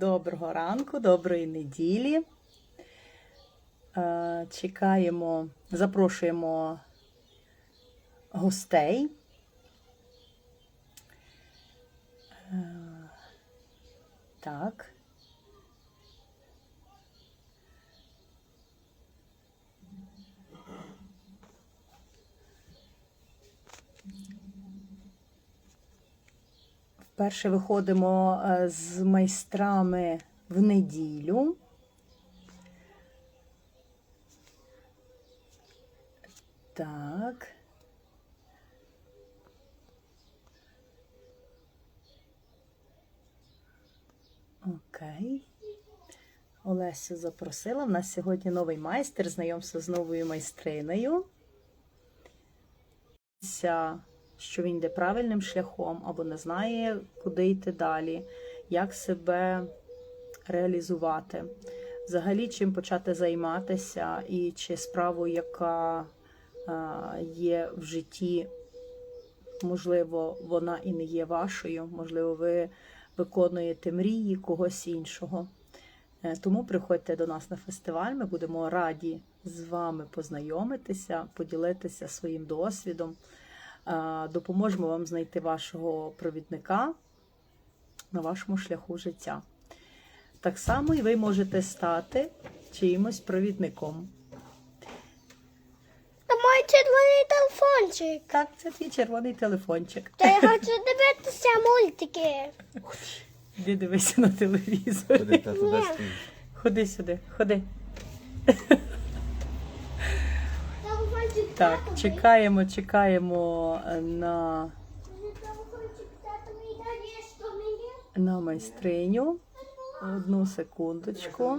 Доброго ранку, доброї неділі. Е, Чекаємо, запрошуємо гостей. Е, Так. Вперше виходимо е, з майстрами в неділю. Так. Окей. Олесю запросила. У нас сьогодні новий майстер, знайомство з новою майстринею. Ся, Що він йде правильним шляхом або не знає, куди йти далі, як себе реалізувати. Взагалі, чим почати займатися, і чи справу, яка а, є в житті, можливо, вона і не є вашою, можливо, ви виконуєте мрії когось іншого. Е, Тому приходьте до нас на фестиваль. Ми будемо раді з вами познайомитися, поділитися своїм досвідом. Е, Допоможемо вам знайти вашого провідника на вашому шляху життя. Так само і ви можете стати чиїмось провідником. Та мой червоний телефончик. Так, це твій червоний телефончик. Та я хочу дивитися мультики. Іди дивися на телевізор. Стоїть? Ходи сюди, ходи. Так, чекаємо, чекаємо е, на, на майстриню. Одну секундочку.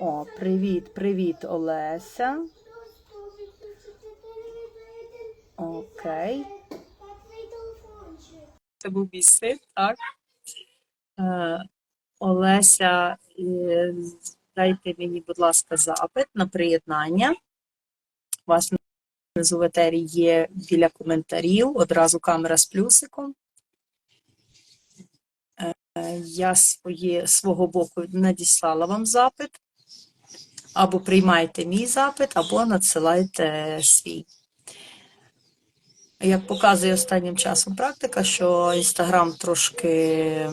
О, привіт, привіт, Олеся. Окей. Це був мій син, так. Е, Олеся, е, дайте мені, будь ласка, запит на приєднання. Вас внизу в етері є біля коментарів, одразу камера з плюсиком. Е, Я своє, свого боку надіслала вам запит. Або приймайте мій запит, або надсилайте свій. Як показує останнім часом практика, що Інстаграм трошки.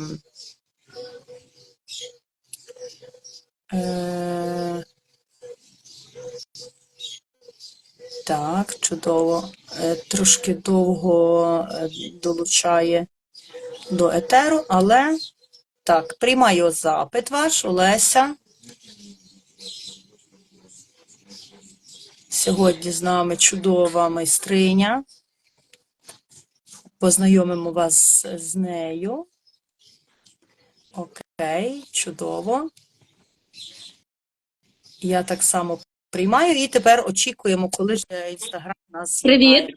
Так, чудово. Е, трошки довго е, долучає до етеру, але так, приймаю запит ваш, Олеся. Сьогодні з нами чудова майстриня. Познайомимо вас з нею. Окей, чудово. Я так само приймаю і тепер очікуємо, коли ж інстаграм нас Привіт.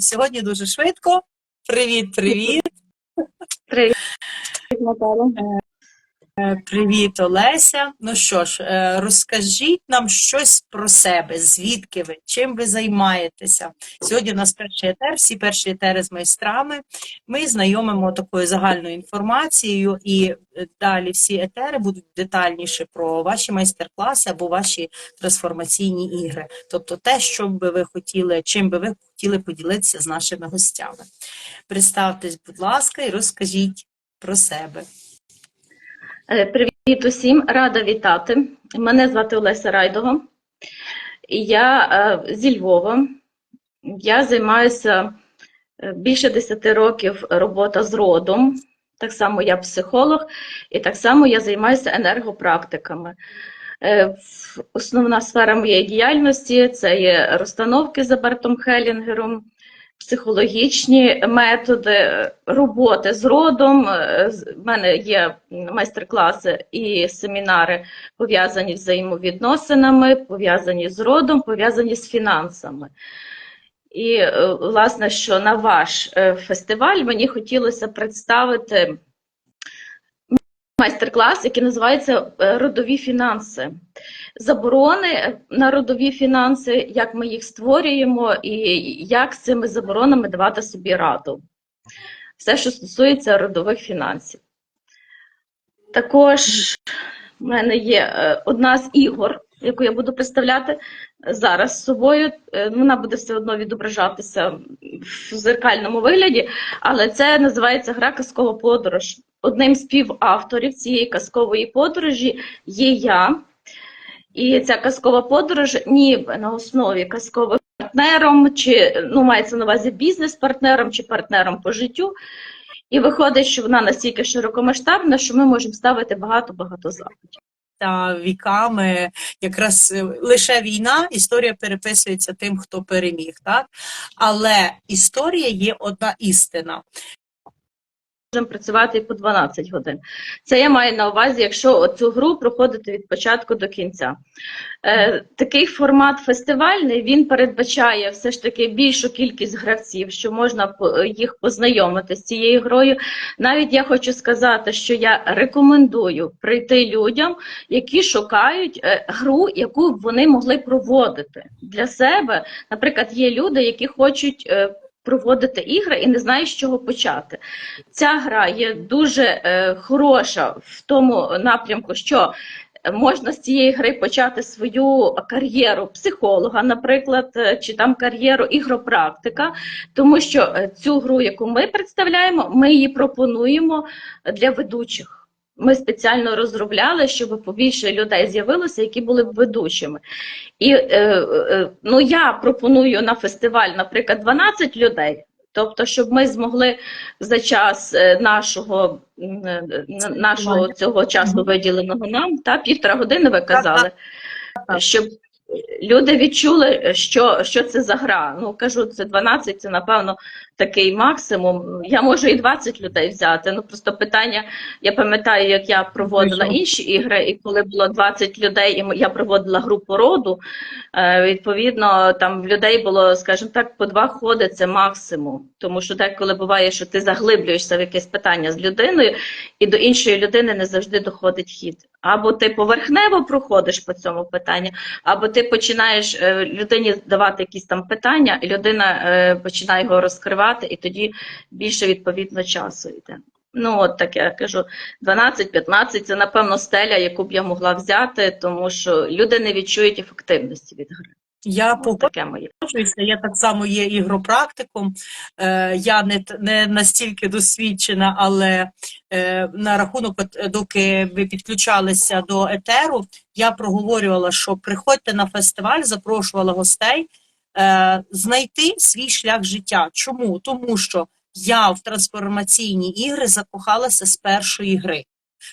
Сьогодні дуже швидко. Привіт, привіт. Привіт, Наталя. Е, Привіт, Олеся. Ну що ж, е, розкажіть нам щось про себе, звідки ви, чим ви займаєтеся. Сьогодні у нас перший етер, всі перші етери з майстрами. Ми знайомимо такою загальною інформацією, і е, далі всі етери будуть детальніше про ваші майстер-класи або ваші трансформаційні ігри. Тобто те, що би ви хотіли, чим би ви хотіли поділитися з нашими гостями. Представтесь, будь ласка, і розкажіть про себе. Е, Привіт усім, рада вітати. Мене звати Олеся Райдова. Я е, зі Львова. Я займаюся е, більше 10 років робота з родом. Так само я психолог, і так само я займаюся енергопрактиками. Основна сфера моєї діяльності це є розстановки за Бартом Хелінгером, психологічні методи роботи з родом. Е, В мене є майстер-класи і семінари пов'язані з взаємовідносинами, пов'язані з родом, пов'язані з фінансами. І, е, власне, що на ваш е, фестиваль мені хотілося представити майстер-клас, який називається е, Родові фінанси. Заборони на родові фінанси, як ми їх створюємо, і як з цими заборонами давати собі раду. Все, що стосується родових фінансів. Також в мене є е, одна з ігор, яку я буду представляти зараз з собою. Е, Вона буде все одно відображатися в зеркальному вигляді, але це називається гра Казкова подорож. Одним з співавторів цієї казкової подорожі є я. І ця казкова подорож ніби на основі казкових партнером, чи ну мається на увазі бізнес-партнером чи партнером по життю. І виходить, що вона настільки широкомасштабна, що ми можемо ставити багато-багато запитів. Та віками, якраз е, лише війна, історія переписується тим, хто переміг, так? Але історія є одна істина. Можемо працювати і по 12 годин. Це я маю на увазі, якщо цю гру проходити від початку до кінця. Е, такий формат фестивальний він передбачає все ж таки більшу кількість гравців, що можна їх познайомити з цією грою. Навіть я хочу сказати, що я рекомендую прийти людям, які шукають е, гру, яку б вони могли проводити для себе. Наприклад, є люди, які хочуть. Проводити ігри і не знають, з чого почати. Ця гра є дуже е, хороша в тому напрямку, що можна з цієї гри почати свою кар'єру психолога, наприклад, е, чи там кар'єру ігропрактика, тому що е, цю гру, яку ми представляємо, ми її пропонуємо для ведучих. Ми спеціально розробляли, щоб побільше людей з'явилося, які були б ведучими. І е, е, ну, я пропоную на фестиваль, наприклад, 12 людей. Тобто, щоб ми змогли за час е, нашого, нашого цього часу виділеного нам, та півтора години ви казали, щоб люди відчули, що, що це за гра. Ну кажу, це 12, це напевно такий максимум. Я можу і 20 людей взяти. Ну просто питання. Я пам'ятаю, як я проводила інші ігри, і коли було 20 людей, і я проводила групу роду. е, Відповідно, там в людей було, скажімо так, по два ходи це максимум. Тому що деколи буває, що ти заглиблюєшся в якесь питання з людиною, і до іншої людини не завжди доходить хід. Або ти поверхнево проходиш по цьому питанню, або ти починаєш е, людині давати якісь там питання, і людина е, починає його розкривати, і тоді більше відповідно часу йде. Ну, от так я кажу, 12-15 це напевно стеля, яку б я могла взяти, тому що люди не відчують ефективності від гри. Я погоджуюся, я так само є ігропрактиком. Е, я не, не настільки досвідчена, але е, на рахунок, доки ви підключалися до етеру, я проговорювала, що приходьте на фестиваль, запрошувала гостей е, знайти свій шлях життя. Чому? Тому що я в трансформаційні ігри закохалася з першої гри.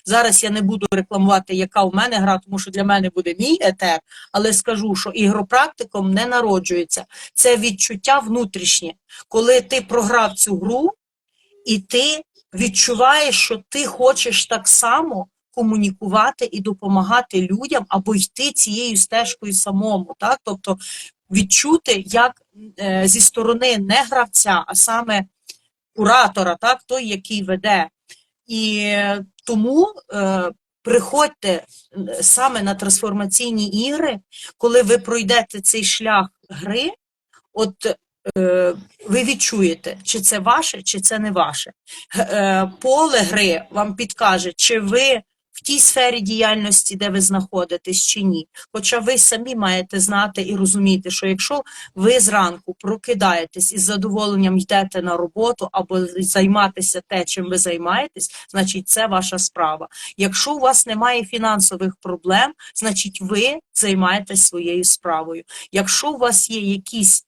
Зараз я не буду рекламувати, яка у мене гра, тому що для мене буде мій етер, але скажу, що ігропрактиком не народжується. Це відчуття внутрішнє, коли ти програв цю гру, і ти відчуваєш, що ти хочеш так само комунікувати і допомагати людям або йти цією стежкою самому. Так? Тобто відчути, як е, зі сторони не гравця, а саме куратора, так? той, який веде. І тому е, приходьте е, саме на трансформаційні ігри, коли ви пройдете цей шлях гри, от е, ви відчуєте, чи це ваше, чи це не ваше. Е, поле гри вам підкаже, чи ви в тій сфері діяльності, де ви знаходитесь, чи ні. Хоча ви самі маєте знати і розуміти, що якщо ви зранку прокидаєтесь і з задоволенням йдете на роботу або займатися те, чим ви займаєтесь, значить це ваша справа. Якщо у вас немає фінансових проблем, значить ви займаєтесь своєю справою. Якщо у вас є якісь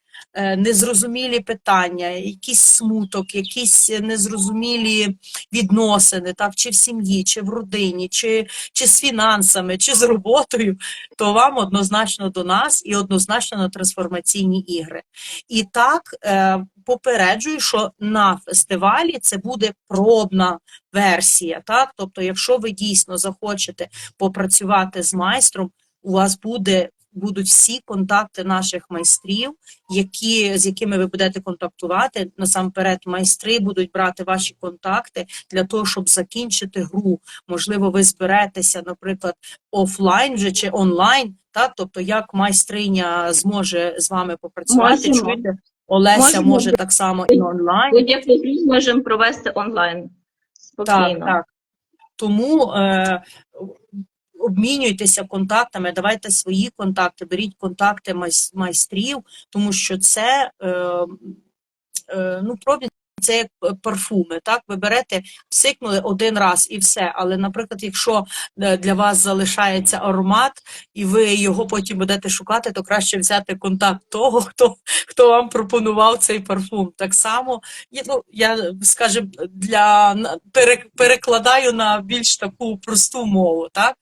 незрозумілі питання, якийсь смуток, якісь незрозумілі відносини, так, чи в сім'ї, чи в родині, чи, чи з фінансами, чи з роботою, то вам однозначно до нас і однозначно на трансформаційні ігри. І так е, попереджую, що на фестивалі це буде пробна версія. Так? Тобто, якщо ви дійсно захочете попрацювати з майстром, у вас буде. Будуть всі контакти наших майстрів, які, з якими ви будете контактувати. Насамперед, майстри будуть брати ваші контакти для того, щоб закінчити гру. Можливо, ви зберетеся, наприклад, офлайн вже чи онлайн. Так, тобто, як майстриня зможе з вами попрацювати, Можемо. чуєте? Олеся Можемо. може так само і онлайн. Будь-яку гру можемо провести онлайн Так, так. Тому е, обмінюйтеся контактами, давайте свої контакти, беріть контакти майстрів, тому що це е, е, ну, пробі це як парфуми. Так, ви берете, псикнули один раз і все. Але, наприклад, якщо е, для вас залишається аромат, і ви його потім будете шукати, то краще взяти контакт того, хто, хто вам пропонував цей парфум. Так само, ну, я скажімо, для перекладаю на більш таку просту мову. Так,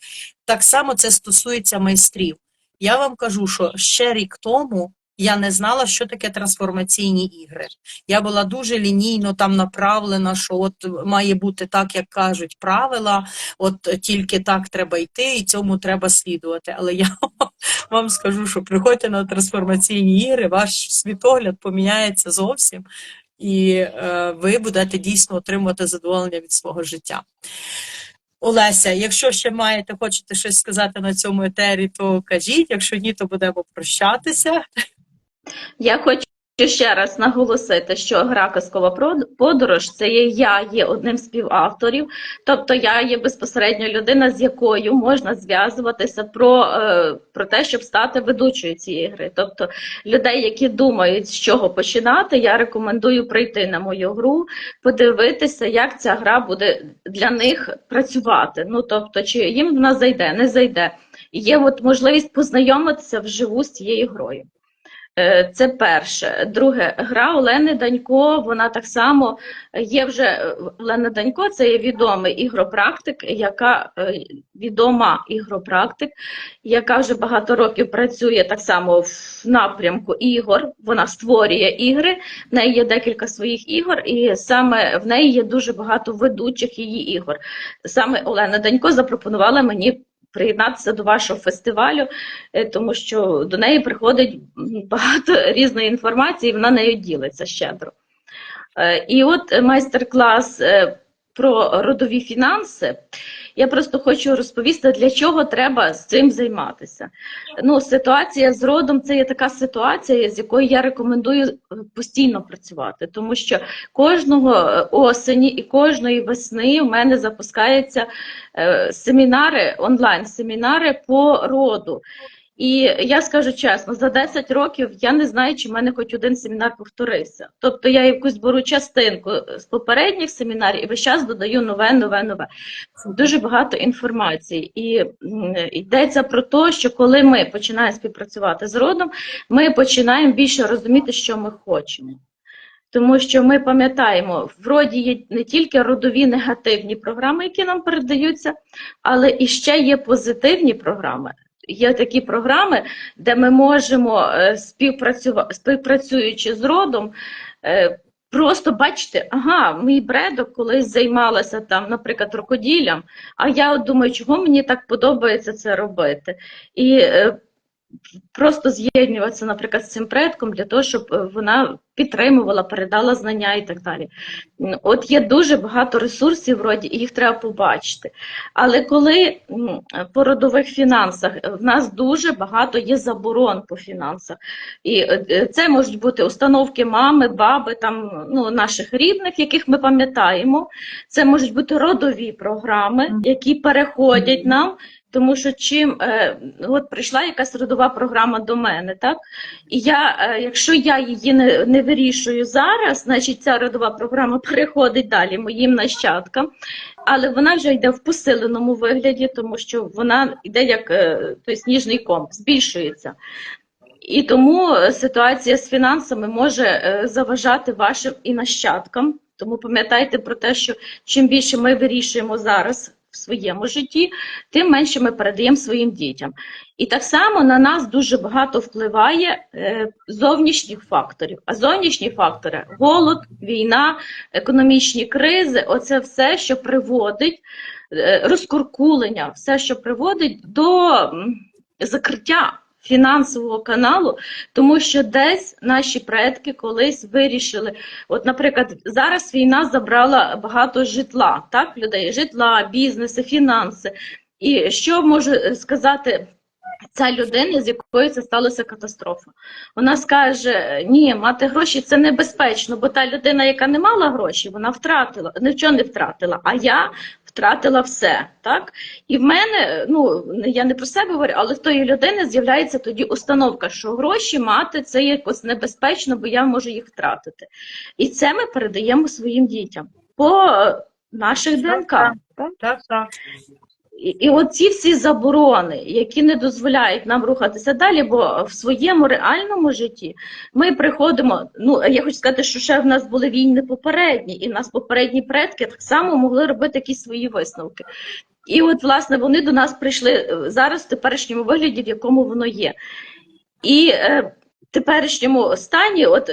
так само це стосується майстрів. Я вам кажу, що ще рік тому я не знала, що таке трансформаційні ігри. Я була дуже лінійно там направлена, що от має бути так, як кажуть правила, от тільки так треба йти, і цьому треба слідувати. Але я вам скажу, що приходьте на трансформаційні ігри, ваш світогляд поміняється зовсім, і е, ви будете дійсно отримувати задоволення від свого життя. Олеся, якщо ще маєте, хочете щось сказати на цьому етері, то кажіть. Якщо ні, то будемо прощатися. Я хочу ще раз наголосити, що гра Казкова подорож це є я є одним з співавторів, тобто я є безпосередньо людина, з якою можна зв'язуватися про, е, про те, щоб стати ведучою цієї гри. Тобто людей, які думають, з чого починати, я рекомендую прийти на мою гру, подивитися, як ця гра буде для них працювати. Ну тобто, чи їм вона зайде, не зайде. І є от можливість познайомитися вживу з цією грою. Е, Це перше. Друге, гра Олени Данько, вона так само є вже е, Олена Данько, це є відомий ігропрактик, яка е, відома ігропрактик, яка вже багато років працює так само в напрямку ігор. Вона створює ігри. В неї є декілька своїх ігор, і саме в неї є дуже багато ведучих її ігор. Саме Олена Данько запропонувала мені. Приєднатися до вашого фестивалю, е, тому що до неї приходить багато різної інформації, і вона нею ділиться щедро. Е, І от майстер-клас е, про родові фінанси. Я просто хочу розповісти, для чого треба з цим займатися. Ну, ситуація з родом це є така ситуація, з якою я рекомендую е, постійно працювати, тому що кожного е, осені і кожної весни в мене запускаються е, семінари, онлайн-семінари по роду. І я скажу чесно, за 10 років я не знаю, чи в мене хоч один семінар повторився. Тобто я якусь беру частинку з попередніх семінарів і весь час додаю нове, нове, нове. Дуже багато інформації. І йдеться про те, що коли ми починаємо співпрацювати з родом, ми починаємо більше розуміти, що ми хочемо. Тому що ми пам'ятаємо, в роді є не тільки родові негативні програми, які нам передаються, але і ще є позитивні програми. Є такі програми, де ми можемо е, співпрацювати, співпрацюючи з родом, е, просто бачити, ага, мій бредок колись займалася там, наприклад, рукоділлям, а я думаю, чого мені так подобається це робити. І е, просто з'єднюватися, наприклад, з цим предком для того, щоб е, вона підтримувала, передала знання і так далі. От є дуже багато ресурсів вроді, і їх треба побачити. Але коли по родових фінансах е, в нас дуже багато є заборон по фінансах, і е, це можуть бути установки мами, баби, там ну наших рідних, яких ми пам'ятаємо. Це можуть бути родові програми, які переходять нам. Тому що чим е, от прийшла якась родова програма до мене, так і я, е, якщо я її не, не вирішую зараз, значить ця родова програма переходить далі моїм нащадкам, але вона вже йде в посиленому вигляді, тому що вона йде як е, той сніжний ком, збільшується. І тому ситуація з фінансами може е, заважати вашим і нащадкам. Тому пам'ятайте про те, що чим більше ми вирішуємо зараз в своєму житті, тим менше ми передаємо своїм дітям. І так само на нас дуже багато впливає е, зовнішніх факторів. А зовнішні фактори голод, війна, економічні кризи оце все, що приводить е, розкуркулення, все, що приводить до закриття фінансового каналу, тому що десь наші предки колись вирішили. От, наприклад, зараз війна забрала багато житла, так, людей, житла, бізнеси, фінанси. І що може сказати ця людина, з якою це сталася катастрофа? Вона скаже: ні, мати гроші це небезпечно, бо та людина, яка не мала гроші, вона втратила, нічого не втратила. А я втратила все. Так? І в мене, ну я не про себе говорю, але в тої людини з'являється тоді установка, що гроші мати це якось небезпечно, бо я можу їх втратити. І це ми передаємо своїм дітям по наших ДНК. Так, Так, так. І, і оці всі заборони, які не дозволяють нам рухатися далі, бо в своєму реальному житті ми приходимо. Ну я хочу сказати, що ще в нас були війни попередні, і в нас попередні предки так само могли робити якісь свої висновки. І от, власне, вони до нас прийшли е, зараз в теперішньому вигляді, в якому воно є. І е, теперішньому стані, от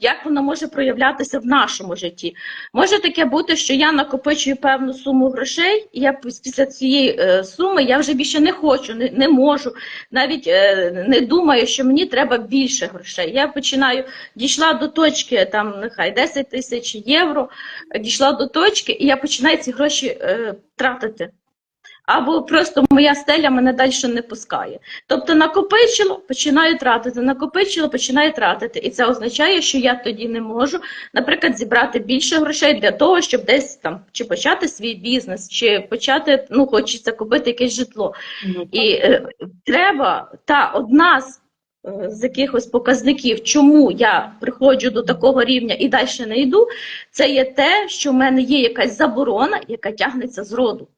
як воно може проявлятися в нашому житті? Може таке бути, що я накопичую певну суму грошей, і я піс- після цієї е, суми я вже більше не хочу, не, не можу, навіть е, не думаю, що мені треба більше грошей. Я починаю, дійшла до точки, там нехай 10 тисяч євро, дійшла до точки, і я починаю ці гроші е, тратити. Або просто моя стеля мене далі не пускає. Тобто накопичило, починаю тратити, накопичило, починаю тратити. І це означає, що я тоді не можу, наприклад, зібрати більше грошей для того, щоб десь там чи почати свій бізнес, чи почати, ну, хочеться купити якесь житло. Ну, І е, треба та одна з, е, з якихось показників, чому я приходжу до такого рівня і далі не йду, це є те, що в мене є якась заборона, яка тягнеться з роду.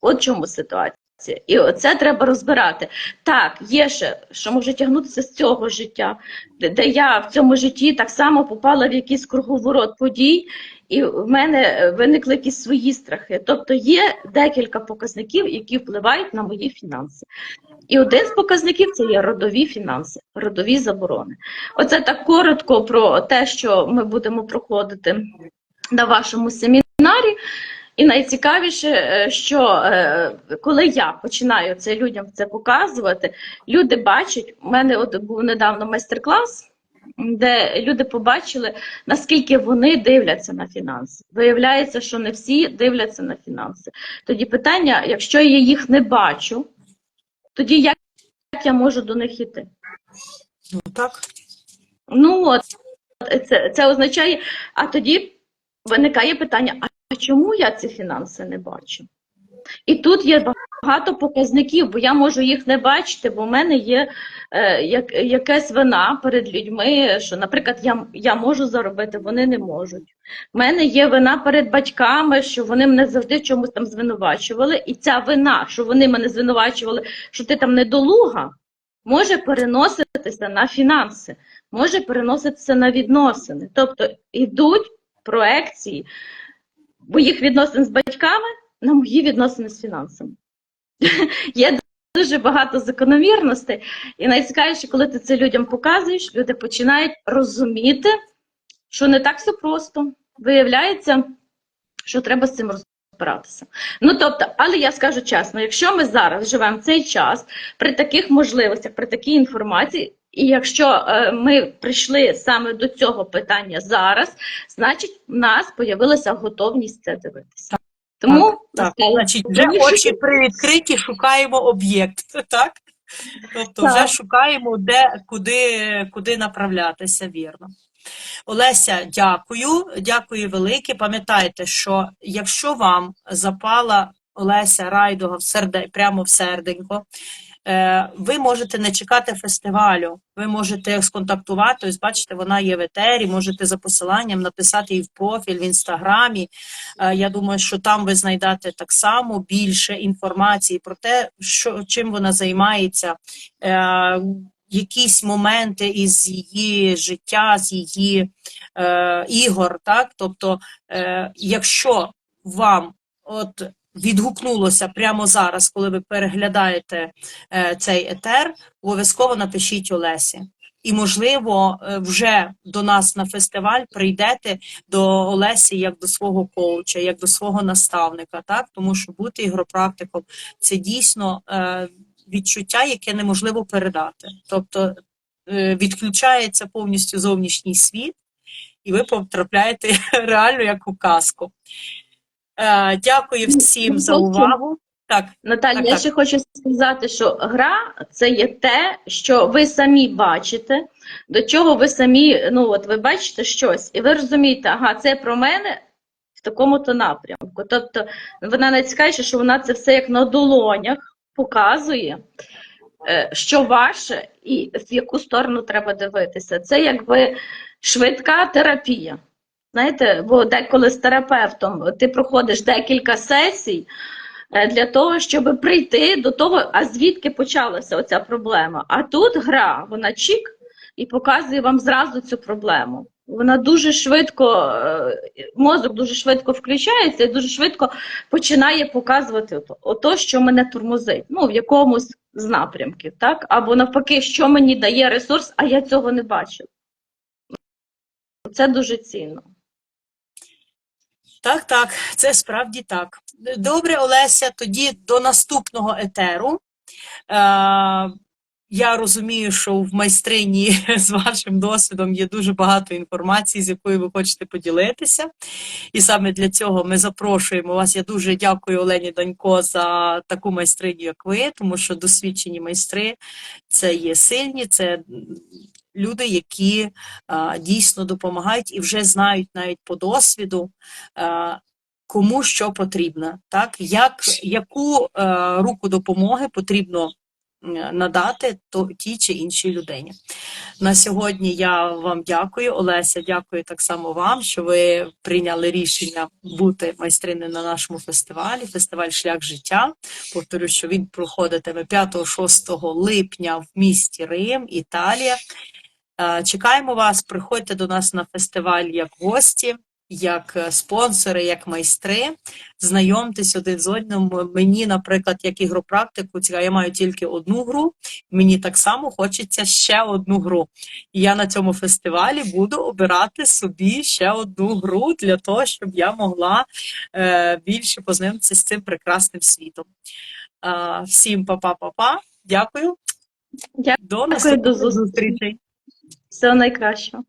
От чому ситуація. І це треба розбирати. Так, є ще, що може тягнутися з цього життя, де, де я в цьому житті так само попала в якийсь круговорот подій, і в мене е, виникли якісь свої страхи. Тобто є декілька показників, які впливають на мої фінанси. І один з показників це є родові фінанси, родові заборони. Оце так коротко про те, що ми будемо проходити на вашому семінарі. І найцікавіше, е, що е, коли я починаю це людям це показувати, люди бачать, у мене от був недавно майстер-клас, де люди побачили, наскільки вони дивляться на фінанси. Виявляється, що не всі дивляться на фінанси. Тоді питання: якщо я їх не бачу, тоді як я можу до них йти? Ну так. Ну от це, це означає, а тоді виникає питання: а чому я ці фінанси не бачу? І тут є багато показників, бо я можу їх не бачити, бо в мене є е, як, якась вина перед людьми, що, наприклад, я, я можу заробити, вони не можуть. У мене є вина перед батьками, що вони мене завжди чомусь там звинувачували, і ця вина, що вони мене звинувачували, що ти там недолуга, може переноситися на фінанси, може переноситися на відносини. Тобто йдуть проекції моїх відносин з батьками на мої відносини з фінансами. Є дуже багато закономірностей, і найцікавіше, коли ти це людям показуєш, люди починають розуміти, що не так все просто. Виявляється, що треба з цим розбиратися. Ну тобто, але я скажу чесно, якщо ми зараз живемо в цей час при таких можливостях, при такій інформації, і якщо е, ми прийшли саме до цього питання зараз, значить в нас з'явилася готовність це дивитися. Тому Так, настало значить, вже очі привідкриті, шукаємо об'єкт, так? Тобто Так. вже шукаємо, де, куди, куди направлятися, вірно. Олеся, дякую, дякую велике. Пам'ятайте, що якщо вам запала Олеся Райдога в серде, прямо в серденько, ви можете не чекати фестивалю, ви можете сконтактувати, ось бачите, вона є в етері, можете за посиланням написати їй в профіль в інстаграмі. Е, Я думаю, що там ви знайдете так само більше інформації про те, що чим вона займається, е, якісь моменти із її життя, з її е, ігор. Так, тобто, е, якщо вам от відгукнулося прямо зараз, коли ви переглядаєте е, цей етер, обов'язково напишіть Олесі. І, можливо, е, вже до нас на фестиваль прийдете до Олесі як до свого коуча, як до свого наставника, так? Тому що бути ігропрактиком це дійсно е, відчуття, яке неможливо передати. Тобто відключається повністю зовнішній світ, і ви потрапляєте реально як у казку. Е, Дякую всім за увагу. Так, Наталя, Так, я так. ще хочу сказати, що гра це є те, що ви самі бачите, до чого ви самі, ну от ви бачите щось, і ви розумієте, ага, це про мене в такому-то напрямку. Тобто вона найцікавіше, що вона це все як на долонях показує, е, що ваше і в яку сторону треба дивитися. Це якби швидка терапія. Знаєте, бо деколи з терапевтом ти проходиш декілька сесій е, для того, щоб прийти до того, а звідки почалася оця проблема. А тут гра, вона чік і показує вам зразу цю проблему. Вона дуже швидко, е, мозок дуже швидко включається і дуже швидко починає показувати ото, що мене тормозить, ну, в якомусь з напрямків, так? Або навпаки, що мені дає ресурс, а я цього не бачу. Це дуже цінно. Так, так, це справді так. Добре, Олеся, тоді до наступного етеру. Е, я розумію, що в майстрині з вашим досвідом є дуже багато інформації, з якою ви хочете поділитися. І саме для цього ми запрошуємо вас. Я дуже дякую Олені Данько за таку майстриню, як ви, тому що досвідчені майстри це є сильні, це люди, які а, дійсно допомагають і вже знають навіть по досвіду. а, Кому що потрібно, так як яку е, руку допомоги потрібно надати то тій чи іншій людині. На сьогодні я вам дякую, Олеся. Дякую так само вам, що ви прийняли рішення бути майстриною на нашому фестивалі. Фестиваль Шлях життя. Повторю, що він проходитиме 5-6 липня в місті Рим, Італія. Е, Чекаємо вас, приходьте до нас на фестиваль як гості, як е, спонсори, як майстри. Знайомтесь один з одним. Мені, наприклад, як ігропрактику, я маю тільки одну гру. Мені так само хочеться ще одну гру. І я на цьому фестивалі буду обирати собі ще одну гру для того, щоб я могла е, більше познайомитися з цим прекрасним світом. Всім па-па-па-па. Дякую. Дякую, До наступних зустрічей. Всього найкращого.